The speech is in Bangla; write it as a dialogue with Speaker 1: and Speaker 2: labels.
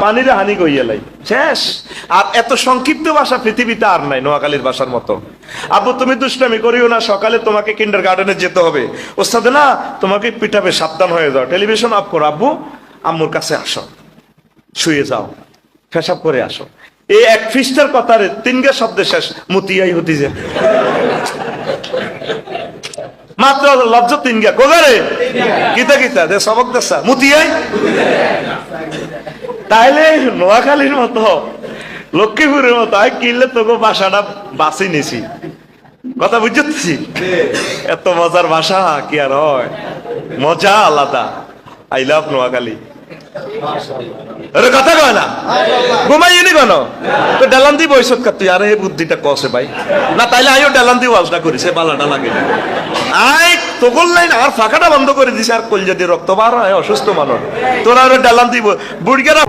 Speaker 1: পানিরে হানি কইয়ালাই শেষ। আর এত সংক্ষিপ্ত ভাষা পৃথিবীতে আর নাই নোয়াখালীর ভাষার মতো। আব্বু, তুমি দুষ্টামি করিও না, সকালে তোমাকে কিন্ডার গার্ডেনে যেতে হবে। ওস্তাদ, না, তোমাকে পিটাবে সাবধান হয়ে যাও। টেলিভিশন অফ করো, আব্বু। আম্মুর কাছে আসো। শুয়ে যাও। পেশাব করে আসো। এই এক খ্রিস্টার কথারে তিনগে শব্দে শেষ। মতিয়াই হতি যে লজ্জ তিনগা দে, সবক মুতিয়াই? তাইলে নোয়াখালীর মতো, লক্ষ্মীপুরের মতো, আই কিনলে তোকে বাসাটা বাঁচি নিছি। কথা বুঝছি এত মজার ভাষা কি আর হয়? মজা আলাদা। I love Noakhali. আরে কথা কয় না? ঘুমাই নি কেন? তো ডালান্দি বয়সত কাট বুদ্ধিটা কসে ভাই। না, তাইলে আইও ডালান্দি ওয়াজটা করিছে বালাটা লাগে আই তোকল না আর ফাঁকাটা বন্ধ করে দিছে আর কল যদি রক্ত বার হয় অসুস্থ মানুষ। তোরা ডালান দিব। বুড়িকেরা